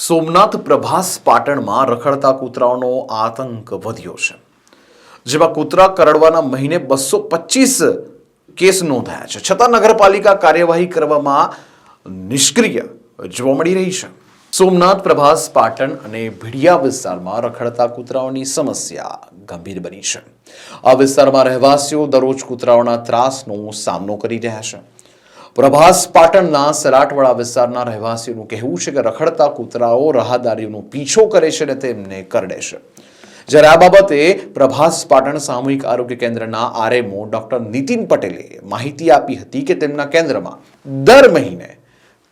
સોમનાથ પ્રભાસ પાટણમાં રખડતા કૂતરાઓનો આતંક વધ્યો છે, જેમાં કૂતરા કરડવાના મહિને બસો પચીસ કેસ નોંધાયા છે. છતાં નગરપાલિકા કાર્યવાહી કરવામાં નિષ્ક્રિય જોવા મળી રહી છે. સોમનાથ પ્રભાસ પાટણ અને ભીડિયા વિસ્તારમાં રખડતા કૂતરાઓની સમસ્યા ગંભીર બની છે. આ વિસ્તારમાં રહેવાસીઓ દરરોજ કૂતરાઓના ત્રાસનો સામનો કરી રહ્યા છે. પ્રભાસ પાટણના સલાટવાડા વિસ્તારના રહેવાસીઓનું કહેવું છે કે રખડતા કૂતરાઓ રાહદારીઓનો પીછો કરે છે અને તેમને કરડે છે. જ્યારે આ બાબતે પ્રભાસ પાટણ સામૂહિક આરોગ્ય કેન્દ્રના આરએમઓ ડોક્ટર નીતિન પટેલે માહિતી આપી હતી કે તેમના કેન્દ્રમાં દર મહિને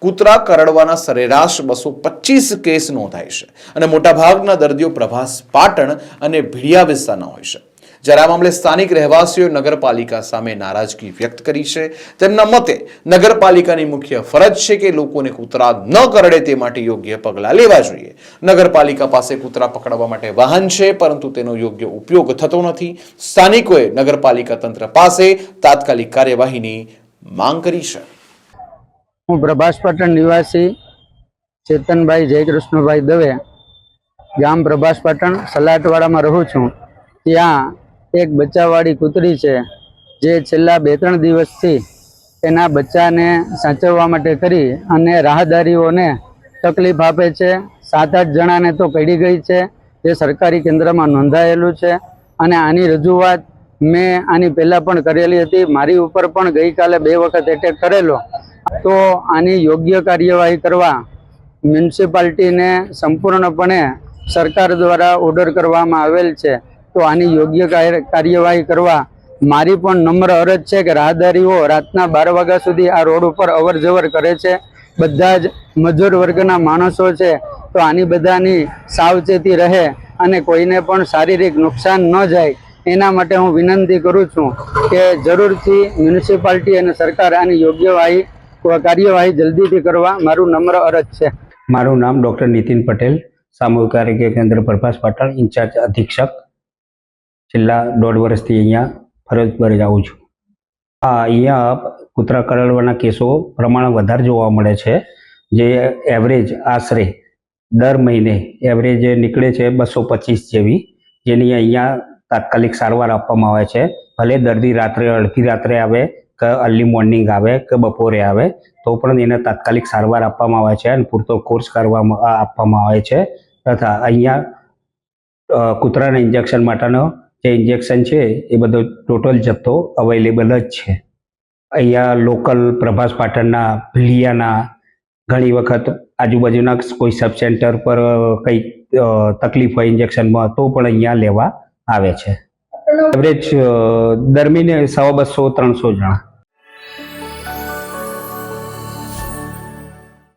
કૂતરા કરડવાના સરેરાશ બસો પચીસ કેસ નોંધાય છે અને મોટાભાગના દર્દીઓ પ્રભાસ પાટણ અને ભીડિયા વિસ્તારના હોય છે. જ્યારે આ મામલે સ્થાનિક રહેવાસીઓ નગરપાલિકા સામે નારાજગી વ્યક્ત કરી છે. તેમના મતે નગરપાલિકાની મુખ્ય ફરજ છે કે લોકોને કૂતરા ન કરડે તે માટે યોગ્ય પગલાં લેવા જોઈએ. નગરપાલિકા પાસે કૂતરા પકડવા માટે વાહન છે, પરંતુ તેનો યોગ્ય ઉપયોગ થતો નથી. સ્થાનિકોએ નગરપાલિકા તંત્ર પાસે તાત્કાલિક કાર્યવાહીની માંગ કરી છે. હું પ્રભાસ પાટણ નિવાસી ચેતનભાઈ જયકૃષ્ણભાઈ દવે, ગામ પ્રભાસ પાટણ સલાટવાડામાં રહું છું. ત્યાં એક બચ્ચાવાળી કૂતરી છે, જે છેલ્લા બે ત્રણ દિવસથી એના બચ્ચાને સાચવવા માટે કરી અને રાહદારીઓને તકલીફ આપે છે. સાત આઠ જણાને તો કડી ગઈ છે, જે સરકારી કેન્દ્રમાં નોંધાયેલું છે અને આની રજૂઆત મેં આની પહેલાં પણ કરેલી હતી. મારી ઉપર પણ ગઈકાલે બે વખત એટેક કરેલો. તો આની યોગ્ય કાર્યવાહી કરવા મ્યુનિસિપાલિટીને સંપૂર્ણપણે સરકાર દ્વારા ઓર્ડર કરવામાં આવેલ છે. તો આની યોગ્ય કાર્યવાહી કરવા મારી પણ નમ્ર અરજ છે કે રાહદારીઓ રાતના બાર વાગ્યા સુધી આ રોડ ઉપર અવરજવર કરે છે. બધા જ મજૂર વર્ગના માણસો છે. તો આની બધાની સાવચેતી રહે અને કોઈને પણ શારીરિક નુકસાન ન જાય એના માટે હું વિનંતી કરું છું કે જરૂરથી મ્યુનિસિપાલિટી અને સરકાર આની યોગ્ય વાહી, કાર્યવાહી જલ્દીથી કરવા મારું નમ્ર અરજ છે. મારું નામ ડૉક્ટર નીતિન પટેલ, સામૂહિક આરોગ્ય કેન્દ્ર પ્રભાસ પાટણ, ઇન્ચાર્જ અધિક્ષક છેલ્લા દોઢ વર્ષથી અહીંયા ફરજ બજાવું છું. હા, અહીંયા કૂતરા કરડવાના કેસો પ્રમાણ વધારે જોવા મળે છે. જે એવરેજ આશરે દર મહિને એવરેજ નીકળે છે બસો પચીસ જેવી, જેની અહીંયા તાત્કાલિક સારવાર આપવામાં આવે છે. ભલે દર્દી રાત્રે અડધી રાત્રે આવે કે અર્લી મોર્નિંગ આવે કે બપોરે આવે, તો પણ એને તાત્કાલિક સારવાર આપવામાં આવે છે અને પૂરતો કોર્સ કરવામાં, આપવામાં આવે છે. તથા અહીંયા કૂતરાના ઇન્જેક્શન માટેનો જે ઇન્જેક્શન છે, એ બધો ટોટલ જથ્થો અવેલેબલ જ છે. અહીંયા લોકલ પ્રભાસ પાટણના, ભીલિયાના ઘણી વખત આજુબાજુના કોઈ સબ સેન્ટર પર કંઈક કંઈ તકલીફ હોય ઇન્જેક્શનમાં તો પણ અહીંયા લેવા આવે છે. એવરેજ દર મહિને સવા બસો, ત્રણસો જણા.